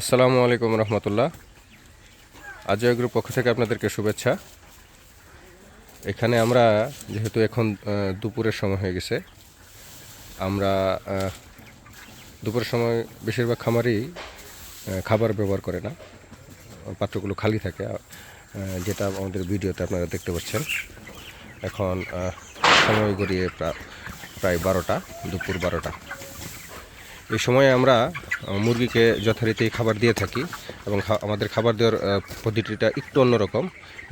আসসালামু আলাইকুম রহমতুল্লাহ। আজয় গ্রুপ পক্ষ থেকে আপনাদেরকে শুভেচ্ছা। এখানে আমরা, যেহেতু এখন দুপুরের সময় হয়ে গেছে, আমরা দুপুরের সময় বেশিরভাগ খামারই খাবার ব্যবহার করে না। পাত্রগুলো খালি থাকে যেটা আমাদের ভিডিওতে আপনারা দেখতে পাচ্ছেন। এখন সময় গড়িয়ে প্রায় বারোটা, দুপুর বারোটা। এই সময়ে আমরা মুরগিকে যথারীতি খাবার দিয়ে থাকি এবং আমাদের খাবার দেওয়ার পদ্ধতিটা একটু অন্যরকম।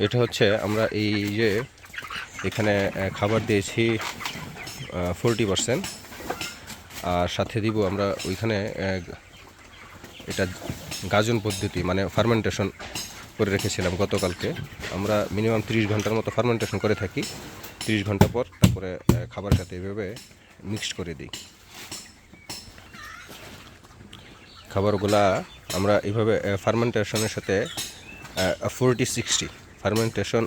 এটা হচ্ছে আমরা এই যে এখানে খাবার দিয়েছি ফোরটি পারসেন্ট আর সাথে দিব আমরা ওইখানে এটা গাজন পদ্ধতি মানে ফার্মেন্টেশন করে রেখেছিলাম গতকালকে। আমরা মিনিমাম তিরিশ ঘণ্টার মতো ফার্মেন্টেশন করে থাকি। তিরিশ ঘণ্টা পর তারপরে খাবার সাথে এভাবে মিক্সড করে দিই। খাবারগুলা আমরা এইভাবে ফার্মেন্টেশনের সাথে forty sixty fermentation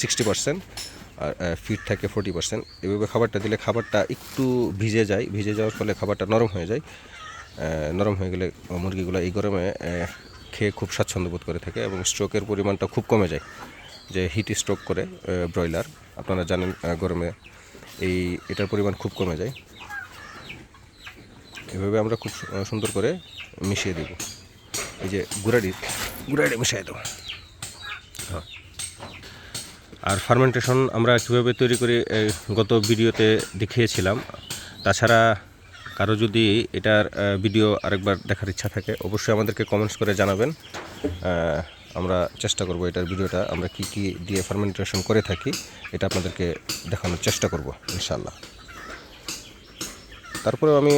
sixty percent আর ফিট থাকে ফোরটি পার্সেন্ট এভাবে খাবারটা দিলে খাবারটা একটু ভিজে যায়, ভিজে যাওয়ার ফলে খাবারটা নরম হয়ে যায়। নরম হয়ে গেলে মুরগিগুলো এই গরমে খেয়ে খুব স্বাচ্ছন্দ্য বোধ করে থাকে এবং স্ট্রোকের পরিমাণটা খুব কমে যায়, যে হিট স্ট্রোক করে ব্রয়লার আপনারা জানেন গরমে এই, এটার পরিমাণ খুব কমে যায়। এভাবে আমরা খুব সুন্দর করে মিশিয়ে দেব। এই যে গুড়াড়ি গুড়াড়ি মিশিয়ে দেবো। হ্যাঁ। আর ফার্মেন্টেশন আমরা কীভাবে তৈরি করি গত ভিডিওতে দেখিয়েছিলাম। তাছাড়া কারও যদি এটার ভিডিও আরেকবার দেখার ইচ্ছা থাকে, অবশ্যই আমাদেরকে কমেন্টস করে জানাবেন। আমরা চেষ্টা করব এটার ভিডিওটা, আমরা কি কি দিয়ে ফার্মেন্টেশন করে থাকি, এটা আপনাদেরকে দেখানোর চেষ্টা করব ইনশাল্লাহ তারপরে আমি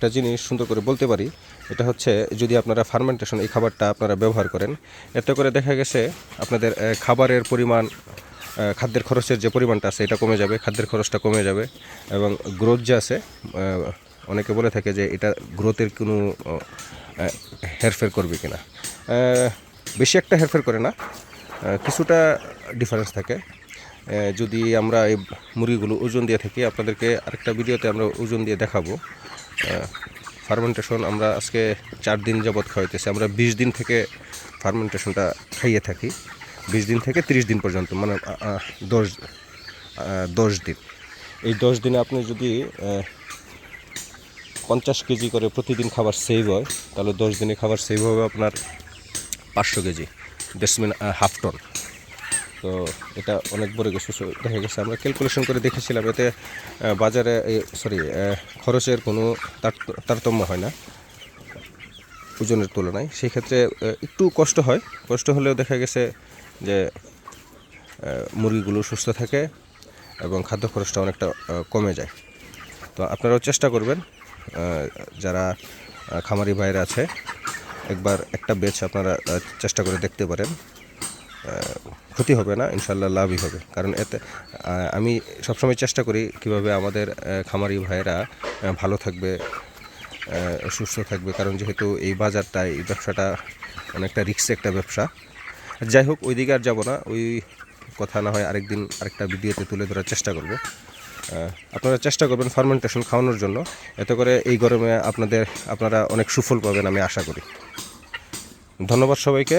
একটা জিনিস সুন্দর করে বলতে পারি এটা হচ্ছে যদি আপনারা ফার্মেন্টেশন এই খাবারটা আপনারা ব্যবহার করেন এতে করে দেখা গেছে আপনাদের খাবারের পরিমাণ খাদ্যের খরচের যে পরিমাণটা আছে এটা কমে যাবে খাদ্যের খরচটা কমে যাবে এবং গ্রোথ যে আছে অনেকে বলে থাকে যে এটা গ্রোথের কোনো হেরফের করবে কিনা। আহ, বেশি একটা হেরফের করে না কিছুটা ডিফারেন্স থাকে। যদি আমরা এই মুরগিগুলো ওজন দিয়ে থাকি আপনাদেরকে আরেকটা ভিডিওতে আমরা ওজন দিয়ে দেখাবো। ফার্মেন্টেশন আমরা আজকে চার দিন যাবৎ খাওয়াইতেছি। আমরা বিশ দিন থেকে ফার্মেন্টেশনটা খাইয়ে থাকি। বিশ দিন থেকে তিরিশ দিন পর্যন্ত মানে দশ দশ দিন। এই দশ দিনে আপনি যদি পঞ্চাশ কেজি করে প্রতিদিন খাবার সেভ হয়, তাহলে দশ দিনে খাবার সেভ হবে আপনার পাঁচশো কেজি। দেড়শমিন হাফ টন তো এটা অনেক বড় কিছু দেখা গেছে। আমরা ক্যালকুলেশন করে দেখেছিলাম, এতে বাজারে সরি খরচের কোনো তার- তারতম্য হয় না ওজনের তুলনায়। সেই ক্ষেত্রে একটু কষ্ট হয়। কষ্ট হলেও দেখা গেছে যে মুরগিগুলো সুস্থ থাকে এবং খাদ্য খরচটা অনেকটা কমে যায়। তো আপনারাও চেষ্টা করবেন যারা খামারি ভাইরা আছে, একবার একটা বেচ আপনারা চেষ্টা করে দেখতে পারেন। ক্ষতি হবে না ইনশাল্লাহ লাভই হবে। কারণ এতে আমি সবসময় চেষ্টা করি কীভাবে আমাদের খামারি ভাইয়েরা ভালো থাকবে সুস্থ থাকবে। কারণ যেহেতু এই বাজারটা, এই ব্যবসাটা অনেকটা রিক্সে একটা ব্যবসা। যাই হোক ওই দিকে আর যাব না। ওই কথা না হয় আরেকদিন আরেকটা ভিডিওতে তুলে ধরার চেষ্টা করব। আপনারা চেষ্টা করবেন ফার্মেন্টেশন খাওয়ানোর জন্য। এতে করে এই গরমে আপনাদের, আপনারা অনেক সুফল পাবেন, আমি আশা করি। ধন্যবাদ সবাইকে।